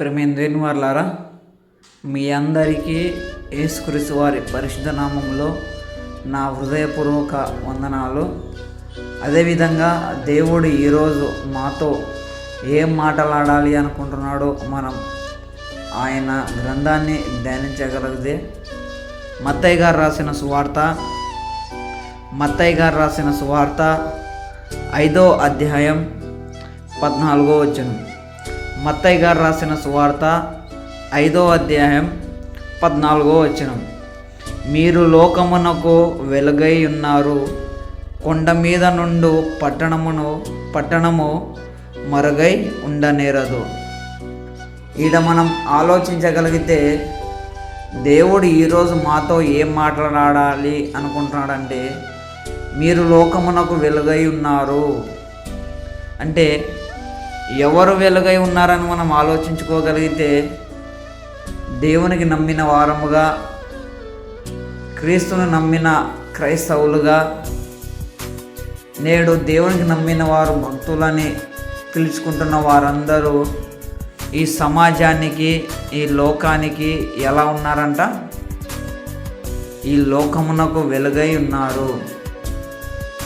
ప్రేమేంద్రేని వారులారా మీ అందరికీ యేసుక్రీస్తు వారి పరిశుద్ధ నామంలో నా హృదయపూర్వక వందనాలు. అదేవిధంగా దేవుడు ఈరోజు మాతో ఏం మాటలాడాలి అనుకుంటున్నాడో మనం ఆయన గ్రంథాన్ని ధ్యానించగలిగితే మత్తయ్య గారు రాసిన సువార్త మత్తయ్య గారు రాసిన సువార్త ఐదో అధ్యాయం పద్నాలుగో వచనం. మత్తయ్య గారు రాసిన సువార్త ఐదో అధ్యాయం పద్నాలుగో వచనం. మీరు లోకమునకు వెలుగై ఉన్నారు. కొండ మీద నుండు పట్టణమును పట్టణము మరుగై ఉండనేరదు. ఈడ మనం ఆలోచించగలిగితే దేవుడు ఈరోజు మాతో ఏం మాట్లాడాలి అనుకుంటున్నాడంటే మీరు లోకమునకు వెలుగై ఉన్నారు. అంటే ఎవరు వెలుగై ఉన్నారని మనం ఆలోచించుకోగలిగితే దేవునికి నమ్మిన వారముగా క్రీస్తును నమ్మిన క్రైస్తవులుగా నేడు దేవునికి నమ్మిన వారు భక్తులని పిలుచుకుంటున్న వారందరూ ఈ సమాజానికి ఈ లోకానికి ఎలా ఉన్నారంట? ఈ లోకమునకు వెలుగై ఉన్నారు.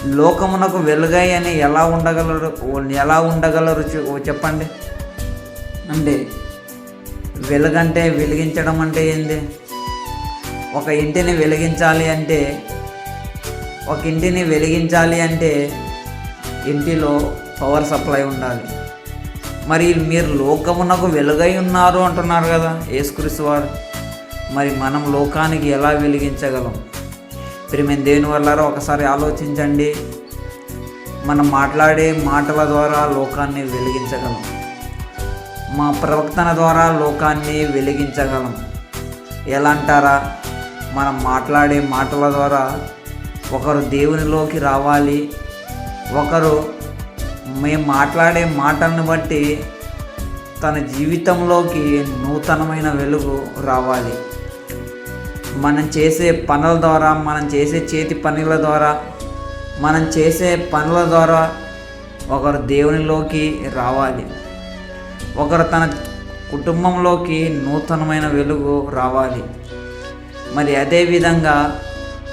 లోకమునకు వెలుగై అని ఎలా ఉండగలరు? ఎలా ఉండగలరు చెప్పండి. అంటే? వెలుగంటే వెలిగించడం అంటే ఏంది? ఒక ఇంటిని వెలిగించాలి అంటే ఒక ఇంటిని వెలిగించాలి అంటే ఇంటిలో పవర్ సప్లై ఉండాలి. మరి మీరు లోకమునకు వెలుగై ఉన్నారు అంటున్నారు కదా యేసుక్రీస్తు వారు మరి మనం లోకానికి ఎలా వెలిగించగలం? ఇప్పుడు మేము దేని వల్ల ఒకసారి ఆలోచించండి. మనం మాట్లాడే మాటల ద్వారా లోకాన్ని వెలిగించగలం. మా ప్రవక్తన ద్వారా లోకాన్ని వెలిగించగలం. ఎలా అంటారా మనం మాట్లాడే మాటల ద్వారా ఒకరు దేవునిలోకి రావాలి. ఒకరు మేము మాట్లాడే మాటలను బట్టి తన జీవితంలోకి నూతనమైన వెలుగు రావాలి. మనం చేసే పనుల ద్వారా మనం చేసే చేతి పనుల ద్వారా మనం చేసే పనుల ద్వారా ఒకరు దేవునిలోకి రావాలి. ఒకరు తన కుటుంబంలోకి నూతనమైన వెలుగు రావాలి. మరి అదేవిధంగా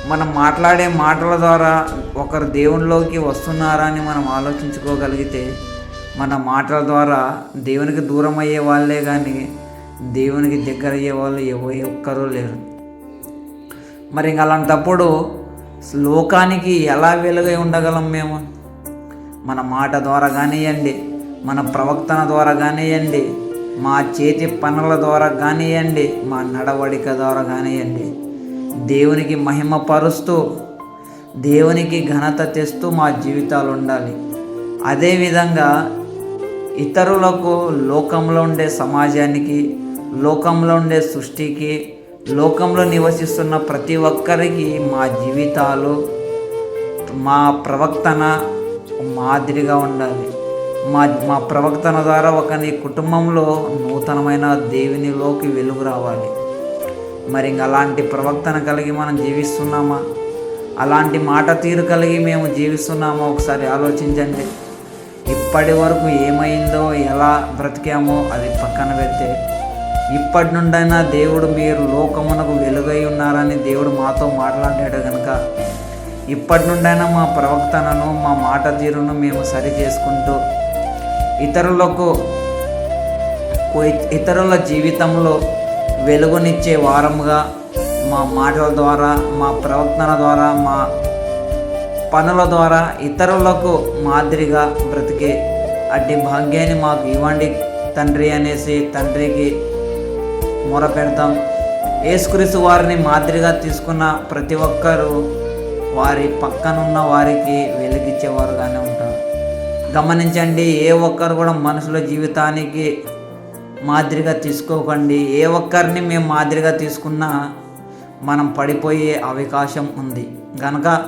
మనం మాట్లాడే మాటల ద్వారా ఒకరు దేవునిలోకి వస్తున్నారా అని మనం ఆలోచించుకోగలిగితే మన మాటల ద్వారా దేవునికి దూరం అయ్యే వాళ్ళే కానీ దేవునికి దగ్గర అయ్యే వాళ్ళు ఏ ఒక్కరూ లేరు. మరి ఇంక అలాంటప్పుడు లోకానికి ఎలా వెలుగై ఉండగలం మేము? మన మాట ద్వారా కానివ్వండి మన ప్రవక్తన ద్వారా కానివ్వండి మా చేతి పనుల ద్వారా కానివ్వండి మా నడవడిక ద్వారా కానివ్వండి దేవునికి మహిమ పరుస్తూ దేవునికి ఘనత తెస్తూ మా జీవితాలు ఉండాలి. అదేవిధంగా ఇతరులకు లోకంలో ఉండే సమాజానికి లోకంలో ఉండే సృష్టికి లోకంలో నివసిస్తున్న ప్రతి ఒక్కరికి మా జీవితాలు మా ప్రవక్తన మాదిరిగా ఉండాలి. మా మా ప్రవక్తన ద్వారా ఒకని కుటుంబంలో నూతనమైన దేవునిలోకి వెలుగు రావాలి. మరి అలాంటి ప్రవక్తన కలిగి మనం జీవిస్తున్నామా? అలాంటి మాట తీరు కలిగి మేము జీవిస్తున్నామో? ఒకసారి ఆలోచించండి. ఇప్పటి వరకు ఏమైందో ఎలా బ్రతికామో అది పక్కన పెడితే ఇప్పటి నుండైనా దేవుడు మీరు లోకమునకు వెలుగై ఉన్నారని దేవుడు మాతో మాట్లాడాడు కనుక ఇప్పటి నుండైనా మా ప్రవక్తనను మా మాట తీరును మేము సరి చేసుకుంటూ ఇతరులకు ఇతరుల జీవితంలో వెలుగునిచ్చే వారముగా మా మాటల ద్వారా మా ప్రవర్తన ద్వారా మా పనుల ద్వారా ఇతరులకు మాదిరిగా బ్రతికే అట్టి భాగ్యాన్ని మాకు ఇవ్వండి తండ్రి అనేసి తండ్రికి మొరపెడతాం. ఏసుక్రీస్తు యేసుక్రీస్తు వారిని మాదిరిగా తీసుకున్న ప్రతి ఒక్కరూ వారి పక్కనున్న వారికి వెలిగించేవారుగానే ఉంటారు. గమనించండి ఏ ఒక్కరు కూడా మనుషుల జీవితానికి మాదిరిగా తీసుకోకండి. ఏ ఒక్కరిని మేము మాదిరిగా తీసుకున్నా మనం పడిపోయే అవకాశం ఉంది. కనుక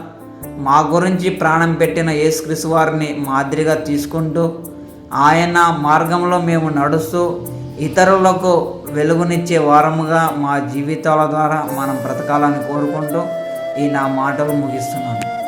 మా గురించి ప్రాణం పెట్టిన ఏసుక్రీస్తు వారిని మాదిరిగా తీసుకుంటూ ఆయన మార్గంలో మేము నడుస్తూ ఇతరులకు వెలుగునిచ్చే వారముగా మా జీవితాల ద్వారా మనం బ్రతకాలని కోరుకుంటూ ఈ నా మాటలు ముగిస్తున్నాను.